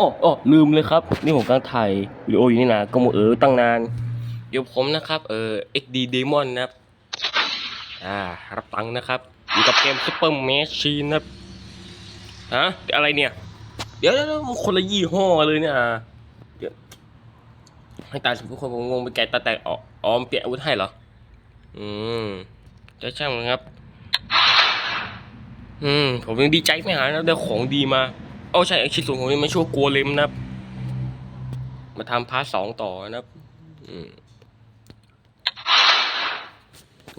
อ๋ออ๋อลืมเลยครับ นี่ผมกำลังถ่ายวิดีโออยู่นี่นะก็หมดเออตั้งนาน เดี๋ยวผมนะครับ เออ XD Demon นะครับ อ่า รับตังค์นะครับ อยู่กับเกม Super Machine นะครับฮะอะไรเนี่ย เดี๋ยวเดี๋ยวมันคนละยี่ห้อเลยเนี่ยอะเดี๋ยวให้ตาสิทุกคนผมงงไปแกะตาแตกอ๋ออ๋อมเปลี่ยนอาวุธให้เหรอ อืมจะช่างมันครับ อืม ผมยังดีใจไม่หายนะได้ของดีมา อาใช่ไอชิ้นส่วนของนี่มันชั่วกลัวเลมนะครับ มาทำพาร์ทสองต่อนะครับ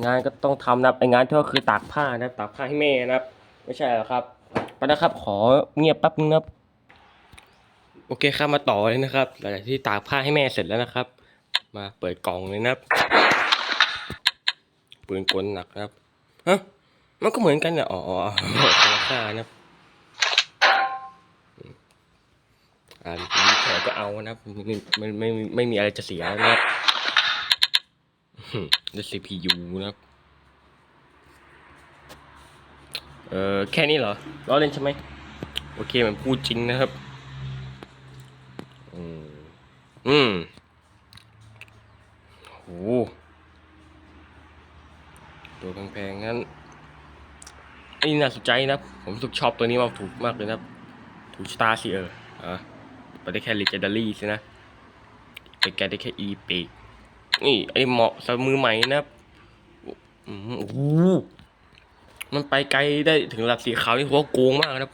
งานก็ต้องทำนะครับไองานที่ก็คือตากผ้านะครับตากผ้าให้แม่นะครับ ไม่ใช่หรอครับไปนะครับ ขอเงียบแป๊บนึงนะครับ โอเคครับมาต่อเลยนะครับหลังจากที่ตากผ้าให้แม่เสร็จแล้วนะครับ มาเปิดกล่องเลยนะครับปืนกลหนักนะครับฮะมันก็เหมือนกันเนี่ยอ๋ออ๋อคนละค่านะครับ อ่ามีแผลก็เอานะครับไม่ไม่ไม่ไม่มีอะไรจะเสียนะครับด้ CPU นะครับ เออแค่นี้เหรอล้อเล่นใช่ไหมโอเคมันพูดจริงนะครับ อืมอืมโหตัวแพงๆงั้นอันนี้น่าสนใจนะ ผมสึกชอบตัวนี้มากถูกมากเลยนะถูกชะตาสิเอออะ ไปได้แค่ legendary สินะไปแกได้แค่ e ปีกนี่ไอเหมาะสำหรับมือใหม่นะครับอืมโอ้โหมันไปไกลได้ถึงระดับสีขาวนี่หัวาโกงมากนะครับ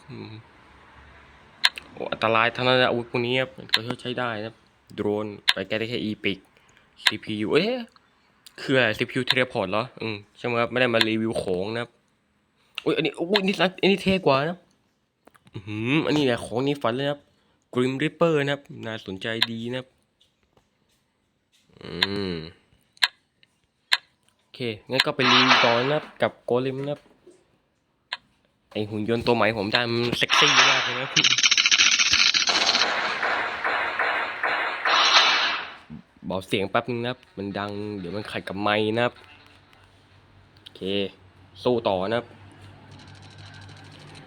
โอ้อันตรายทั้งนั้นนะอาวุธพวกนี้ครับก็ใช้ได้นะครับโดรนไปไกได้แค่ e ปีก CPU เอ๊ะคืออะไร CPU teleport เหรอ อืมใช่ไหมครับ ไม่ได้มารีวิวของนะครับอุ้ยอันนี้อุ้ยนี่รักอันนี้เท่กว่านะ อือหืออันนี้แหละของนี้ฝันเลยนะครับ กริมริปเปอร์นะครับ น่าสนใจดีนะครับ อืม โอเค งั้นก็ไปรีวิวต่อนนะครับ กับโกเลมนะครับ ไอหุ่นยนต์ตัวใหม่ผมได้มันเซ็กซี่มากเลยนะบอกเสียงแป๊บนึงนะครับ มันดัง เดี๋ยวมันขัดกับไม้นะครับ โอเค สู้ต่อนะครับ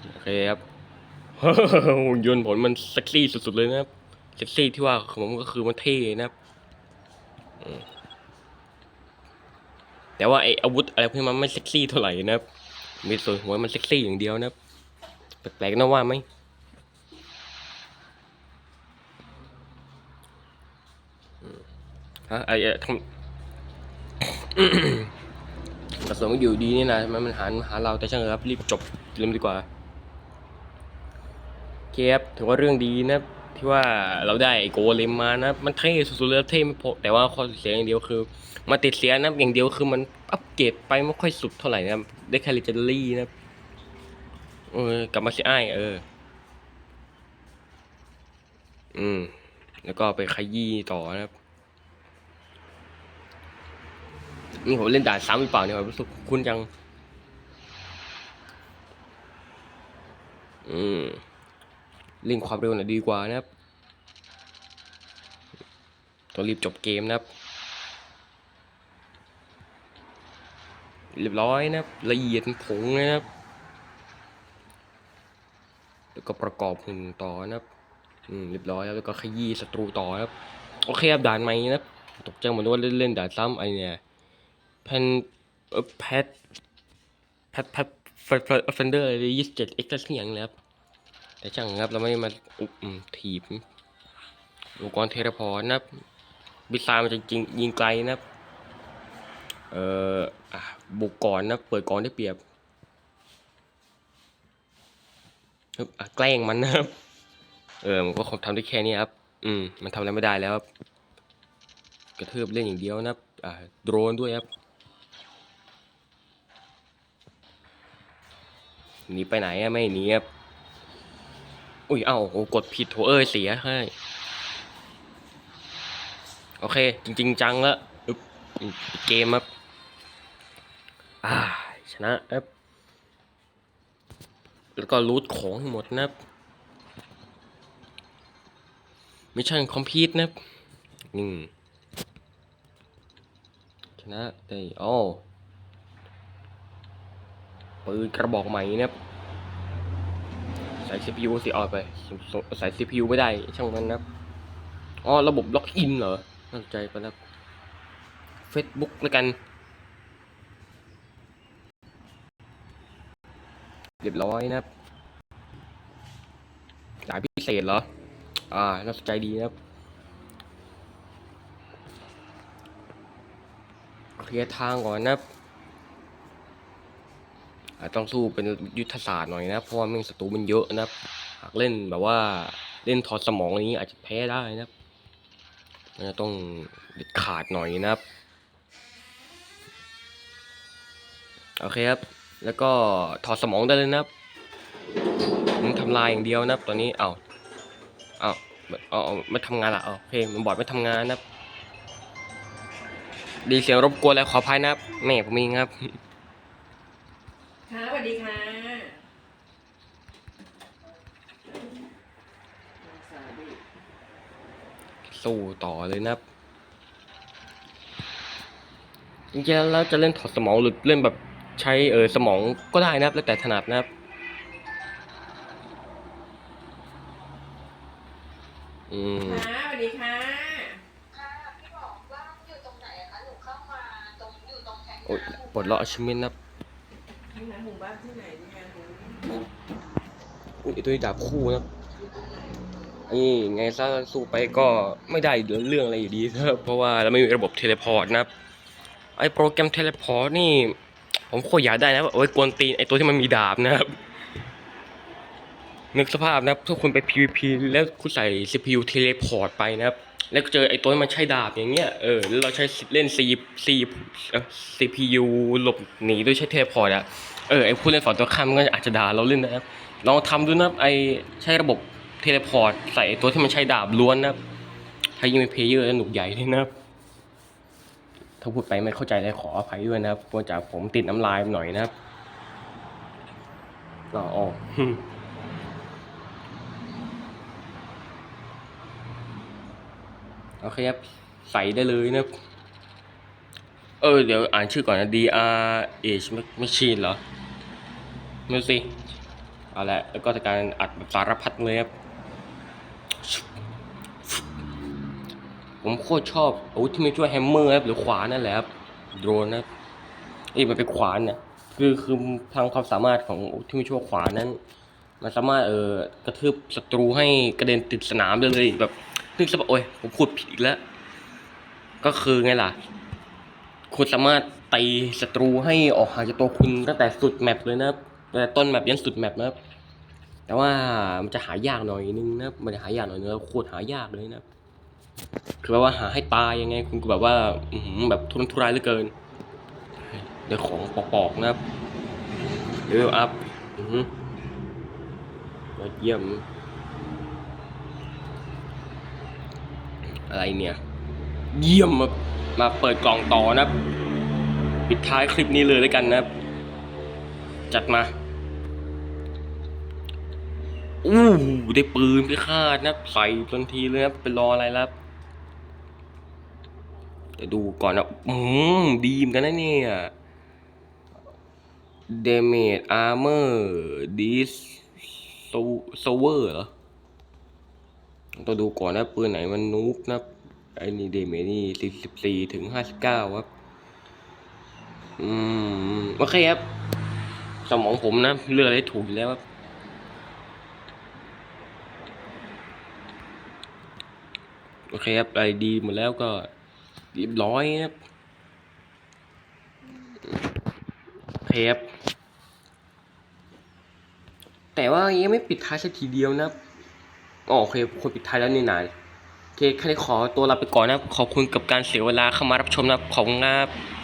โอเคครับ หุ่นยนต์ผมมันเซ็กซี่สุดๆเลยนะครับเซ็กซี่ที่ว่าของผมก็คือมันเท่นะครับแต่ว่าไออาวุธอะไรพวกนี้มันไม่เซ็กซี่เท่าไหร่นะครับ มีส่วนหัวมันเซ็กซี่อย่างเดียวนะครับแปลกๆนะว่าไหมฮะไอเอ่อทำกระสมอยู่ดีนี่นะมันมันหันมาหาเราแต่ช่างเถอครับรีบจบเล่มดีกว่า เคครับถือว่าเรื่องดีนะที่ว่าเราได้ไอโกเลมมานะ มันเท่สุดๆเลยเท่ไม่พอแต่ว่าข้อเสียอย่างเดียวคือมาติดเสียนะอย่างเดียวคือมันอัปเกรดไปไม่ค่อยสุดเท่าไหร่นะได้แค่ลิเจนรี่นะเออกลับมาเสียไอเออ อืม แล้วก็ไปขยี้ต่อนะครับนี่ผมเล่นด่านซ้ำหรือเปล่าเนี่ยผมรู้สึกคุ้นจัง อืม เร่งความเร็วหน่อยดีกว่านะครับต้องรีบจบเกมนะครับ เรียบร้อยนะครับละเอียดผงนะครับ แล้วก็ประกอบหุ่นต่อนะครับอืมเรียบร้อยแล้วแล้วก็ขยี้ศัตรูต่อนะครับ โอเคครับด่านใหม่นะครับตกใจหมดเลยว่าเล่นเล่นด่านซ้ำไอเนี่ยแพนเออแพทแพทแพทแฟนเดอร์ยี่สิบเจ็ดเอ็กซ์เสียงเลยครับ แต่ช่างครับเราไม่ได้มาอุมถีบอุปกรณ์เทเลพอร์ตนะครับบิซามันจะยิงยิงไกลนะครับเอ่ออะบุกก่อนนะเปิดก่อนได้เปรียบฮึบอะแกล้งมันนะครับ เออมันก็คงทำได้แค่นี้ครับ อืม มันทำอะไรไม่ได้แล้วครับกระเทืบเล่นอย่างเดียวนะครับอ่าโดรนด้วยครับหนีไปไหนอะไม่หนีครับ อุ้ย เอ้าโอ้กดผิดโถเอ้ยเสียให้ โอเค จริง ๆ จังแล้วอึ๊บเกมครับอ่าชนะครับแล้วก็รูทของหมดนะครับมิชชั่นคอมพลีทนะครับอืมชนะได้อ๋อปืนกระบอกใหม่นะครับ ใส่ CPU สิออกไปสงใส่ CPU ไม่ได้ช่างมันนะอ๋อระบบล็อกอินเหรอน่าสนใจปะนะครับ Facebook แล้วกัน เรียบร้อยนะสายพิเศษเหรอ อ่า น่าสนใจดีนะครับเคลียร์ทางก่อนนะครับ ต้องสู้เป็นยุทธศาสตร์หน่อยนะเพราะว่าม่งศัตรูมันเยอะนะครับ หากเล่นแบบว่าเล่นถอดสมองอะไรนี้อาจจะแพ้ได้นะครับน่าจะต้องเด็ดขาดหน่อยนะครับโอเคครับ แล้วก็ถอดสมองได้เลยนะครับมันทำลายอย่างเดียวนะครับตอนนี้เอาเอาเอาเอาไม่ทำงานละโอเคมันบอดไม่ทำงานนะครับ ดีเสียงรบกวนแล้วขออภัยนะครับแม่ผมเองครับ ค่ะสวัสดีค่ะสู้ต่อเลยนะครับจริงๆแล้วจะเล่นถอดสมองหรือเล่นแบบใช้เออสมองก็ได้นะครับ แล้วแต่ถนัดนะครับอืมค่ะสวัสดีค่ะค่ะพี่บอกว่าอยู่ตรงไหนอะคะหนูเข้ามาตรงอยู่ตรงแทงโอ้ยปลดล็อกชิมินนะครับที่ไหนห มู่บ้านที่ไหนเนี่ยอุ้ยตัวนี้ดาบคู่นะนี่ไงซะสู้ไปก็ไม่ได้เรื่องอะไรอยู่ดีนะเพราะว่าเราไม่มีระบบเทเลพอร์ตนะครับไอโปรแกรมเทเลพอร์ตนี่ ผมโคตรอยากได้นะโอ้ยกวนตีนไอตัวที่มันมีดาบนะครับนึกสภาพนะครับถ้าคุณไป PVP แล้วคุณใส่ CPU เทเลพอร์ตไปนะครับ แล้วก็เจอไอ้ตัวที่มันใช้ดาบอย่างเงี้ย เออ แล้วเราใช้เล่น C C เอ่อ CPU หลบหนีด้วยใช้เทเลพอร์ตอะ เออไอ้ผู้เล่นฝั่งตัวข้ามมันก็อาจจะด่าเราเล่นนะครับลองทำดูนะไอใช้ระบบเทเลพอร์ตใส่ตัวที่มันใช้ดาบล้วนนะครับถ้ายิ่งเป็นเพลเยอร์แล้วหนุกใหญ่เลยนะครับ ถ้าพูดไปไม่เข้าใจเลยขออภัยด้วยนะครับเพราะจากผมติดน้ำลายหน่อยนะครับก็อ๋อโอเคครับใส่ได้เลยนะครับ เออ เดี๋ยวอ่านชื่อก่อนนะ D R H Machine เหรอ ไม่รู้สิเอาละแล้วก็การอัดแบบสารพัดเลยครับ ผมโคตรชอบอาวุธที่มันช่วยแฮมเมอร์ครับหรือขวานนั่นแหละครับโดรนนะครับเอ้มันเป็นขวานเนี่ยคือคือทางความสามารถของอาวุธที่มันช่วยขวานนั้น มันสามารถเอ่อกระทืบศัตรูให้กระเด็นติดสนามได้เลย แบบนึกสภาพโอ้ยผมพูดผิดอีกแล้ว ก็คือไงล่ะคุณสามารถตีศัตรูให้ออกห่างจากตัวคุณตั้งแต่สุดแมปเลยนะครับ ตั้งแต่ต้นแมปยันสุดแมปนะครับ แต่ว่ามันจะหายากหน่อยนึงนะมันจะหายากหน่อยนึงแล้วโคตรหายากเลยนะคือแบบว่าหาให้ตายยังไง คุณก็แบบว่าอืแบบทุรนทุรายเหลือเกินเดี๋ยวของปอกๆนะครับเลเวลอัพหือยอดเยี่ยม อะไรเนี่ย เยี่ยมมามาเปิดกล่องต่อนะครับ ปิดท้ายคลิปนี้เลยแล้วยกันนะครับ จัดมา อู้ได้ปืนพิฆาตนะใส่ทันทีเลยครับเป็นรออะไรครับเดี๋ยวดูก่อนนะ อืม ดีมกันนะเนี่ย damage armor dis solver เหรอต้องดูก่อนนะปืนไหนมันนูบนะไอ้นี่เดเมนี่สี่สิบสี่ถึงห้าสิบเก้าครับ อืม โอเคครับ สมองผมนะเลือกอะไรถูกอยู่แล้วครับโอเคครับอะไรดีหมดแล้วก็เรียบร้อยครับเคครับแต่ว่ายังไม่ปิดท้ายสักทีเดียวนะโอเคคนปิดท้ายแล้วนี่นานโอเคแค่ขอตัวลาไปก่อนนะขอบคุณกับการเสียเวลาเข้ามารับชมนะขอบคุณครับ